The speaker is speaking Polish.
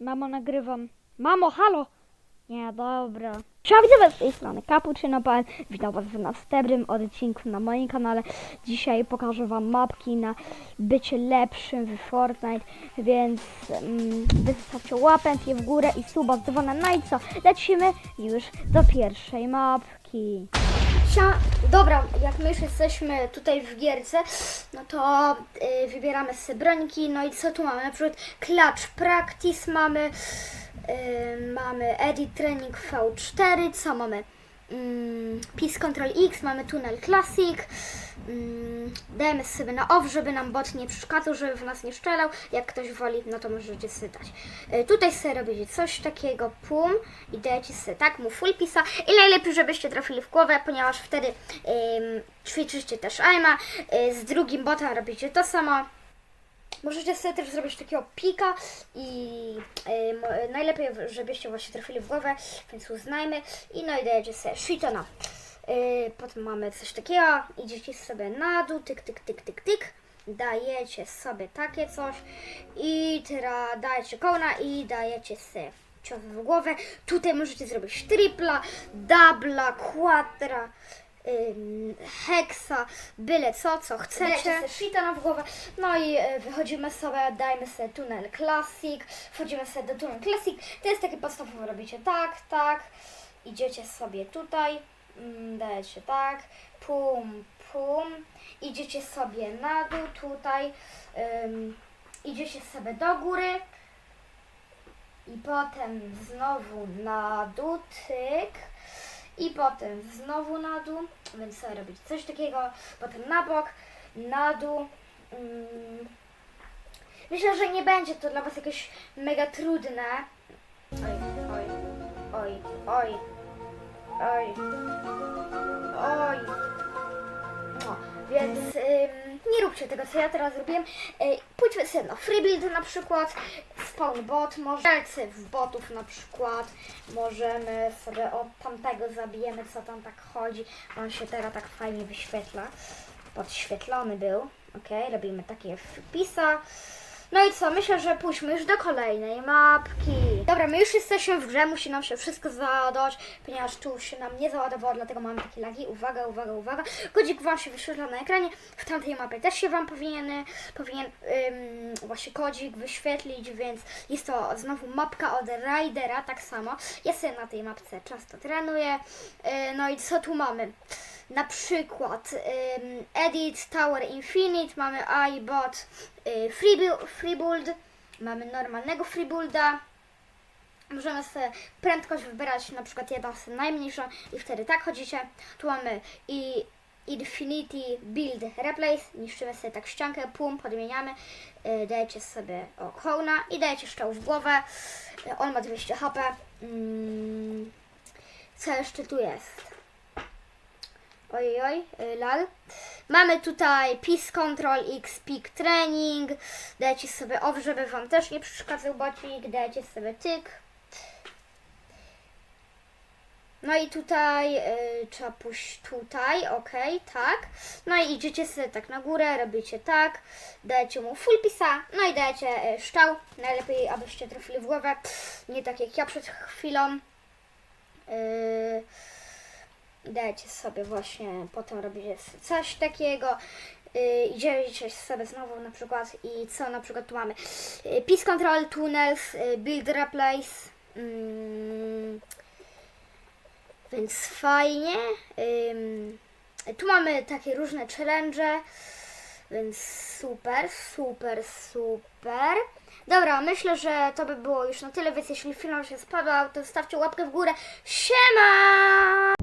Mamo, nagrywam. Mamo, halo! Nie, dobra. Cześć, witam z tej strony Cappuccino.pl. Witam was w następnym odcinku na moim kanale. Dzisiaj pokażę wam mapki na bycie lepszym w Fortnite, więc mm, wystawcie łapęcie w górę i suba z dzwonem. No i co? Lecimy już do pierwszej mapki. Dobra, jak my już jesteśmy tutaj w gierce, no to y, wybieramy sobie brońki, no i co tu mamy? Na przykład Clutch Practice mamy, y, mamy Edit Training V4, co mamy? Mm, Peace Control X, mamy Tunnel Classic, mm, dajemy sobie na off, żeby nam bot nie przeszkadzał, żeby w nas nie strzelał, jak ktoś woli, no to możecie sobie dać. Y, tutaj sobie robicie coś takiego, pum, i dajecie sobie tak, mu full pisa i najlepiej, żebyście trafili w głowę, ponieważ wtedy ym, ćwiczycie też aima, y, z drugim botem robicie to samo. Możecie sobie też zrobić takiego pika i y, najlepiej, żebyście właśnie trafili w głowę, więc uznajmy. I no i dajecie sobie shitona. Y, potem mamy coś takiego, idziecie sobie na dół, tyk, tyk, tyk, tyk, tyk. Dajecie sobie takie coś i teraz dajecie kołna i dajecie sobie cios w głowę. Tutaj możecie zrobić tripla, dubla, quadra, heksa, byle co, co chcecie. Dajecie shitana w głowę. No i y, wychodzimy sobie, dajmy sobie tunel classic, wchodzimy sobie do tunel classic. To jest takie podstawowe, robicie tak, tak, idziecie sobie tutaj, dajecie tak, pum, pum, idziecie sobie na dół tutaj, ym, idziecie sobie do góry, i potem znowu na dół, tyk, i potem znowu na dół, więc sobie robić coś takiego, potem na bok, na dół. Mm. Myślę, że nie będzie to dla Was jakieś mega trudne. Oj, oj, oj, oj, oj, oj. No, więc ym, nie róbcie tego, co ja teraz zrobiłem. Ej, pójdźmy sobie na freebuild na przykład, spawn bot, może w botów na przykład. Możemy sobie od tamtego zabijemy, co tam tak chodzi. On się teraz tak fajnie wyświetla. Podświetlony był. Ok, robimy takie wpisa. No i co, myślę, że pójdźmy już do kolejnej mapki. Dobra, my już jesteśmy w grze, musi nam się wszystko załadować, ponieważ tu się nam nie załadowało, dlatego mamy takie lagi. Uwaga, uwaga, uwaga. Kodzik Wam się wyświetla na ekranie, w tamtej mapie też się Wam powinien, powinien ym, właśnie kodzik wyświetlić, więc jest to znowu mapka od Ridera, tak samo. Ja sobie na tej mapce często trenuję. Yy, no i co tu mamy? Na przykład ym, Edit Tower Infinite, mamy iBot y, free, build, free Build, mamy normalnego Free Builda. Możemy sobie prędkość wybrać na przykład jedną sobie najmniejszą i wtedy tak chodzicie. Tu mamy i Infinity Build Replace, niszczymy sobie tak ściankę, pum, podmieniamy, y, dajecie sobie o i dajecie szczał w głowę. Y, on ma 200 HP. Mm, co jeszcze tu jest? Ojej, oj, y, lal. Mamy tutaj Peace Control X Peak Training. Dajcie sobie off, żeby Wam też nie przeszkadzał bocik. Dajcie sobie tyk. No i tutaj y, trzeba pójść tutaj, ok, tak. No i idziecie sobie tak na górę, robicie tak, dajecie mu full pisa, no i dajecie y, szczał. Najlepiej, abyście trafili w głowę, nie tak jak ja przed chwilą. Y, dajcie sobie właśnie, potem robicie coś takiego, yy, idziecie sobie znowu na przykład i co na przykład tu mamy, yy, Peace Control, Tunnels, yy, Build Replace, mm, więc fajnie, Ym, tu mamy takie różne challenge, więc super, super, super. Dobra, myślę, że to by było już na tyle, więc jeśli film się spodobał, to zostawcie łapkę w górę. Siema!